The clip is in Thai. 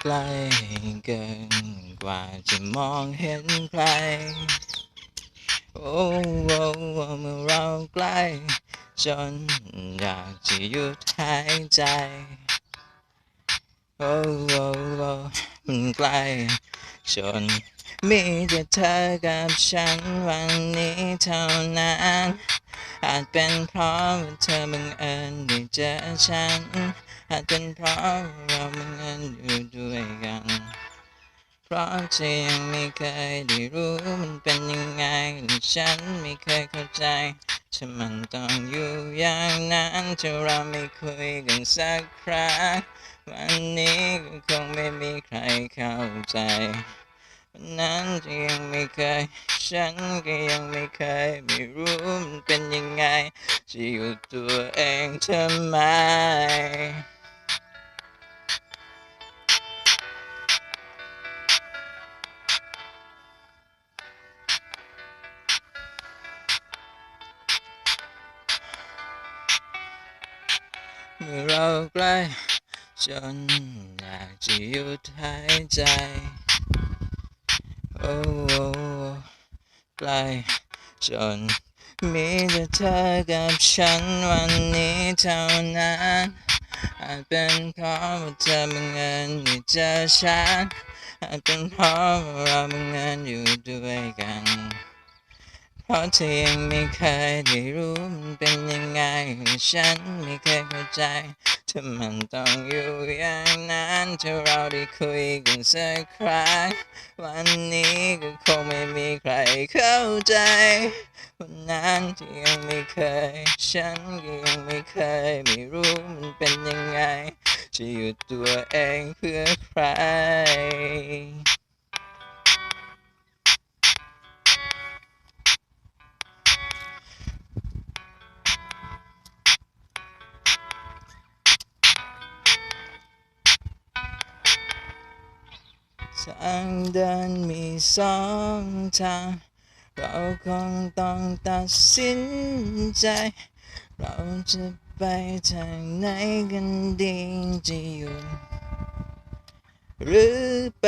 ไกลเกินกว่าจะมองเห็นใคร โอ้โอ้เมื่อเราใกล้ จนอยากจะหยุดหายใจ โอ้โอ้โอ้มันใกล้จน มีแต่เธอกับฉันวันนี้เท่านั้น อาจเป็นเพราะว่าเธอบังเอิญได้เจอฉัน อาจเป็นเพราะเราบังเอิญอยู่ด้วยกัน เพราะเธอยังไม่เคยได้รู้มันเป็นยังไงและฉันไม่เคยเข้าใจถ้ามันต้องอยู่อย่างนั้นถ้าเราไม่คุยกันสักครั้งวันนี้ก็คงไม่มีใครเข้าใจ นนั้นจะยังไม่เคย ฉันก็ยังไม่เคย ไม่รู้มันเป็นยังไงจะอยู่ตัวเองทำไมเมื่อเราใกล้จนอยากจะหยุดหายใจ ใกล้จนมีแต่เธอกับฉันวันนี้เท่านั้นอาจเป็นเพราะว่าเธอบังเอิญได้เจอฉันอาจเป็นเพราะว่าเราบังเอิญอยู่ด้วยกัน เพราะเธอยังไม่เคยได้รู้มันเป็นยังไงและฉันไม่เคยเข้าใจ ถ้ามันต้องอยู่อย่างนั้นถ้าเราได้คุยกันสักครั้งวันนี้ก็คงไม่มีใครเข้าใจ วันนั้นที่ยังไม่เคย ฉันก็ยังไม่เคย ไม่รู้มันเป็นยังไง จะหยุดตัวเองเพื่อใคร ทางเดินมีสองทาง เราคงต้องตัดสินใจ เราจะไปทางไหนกันดีจะอยู่หรือไป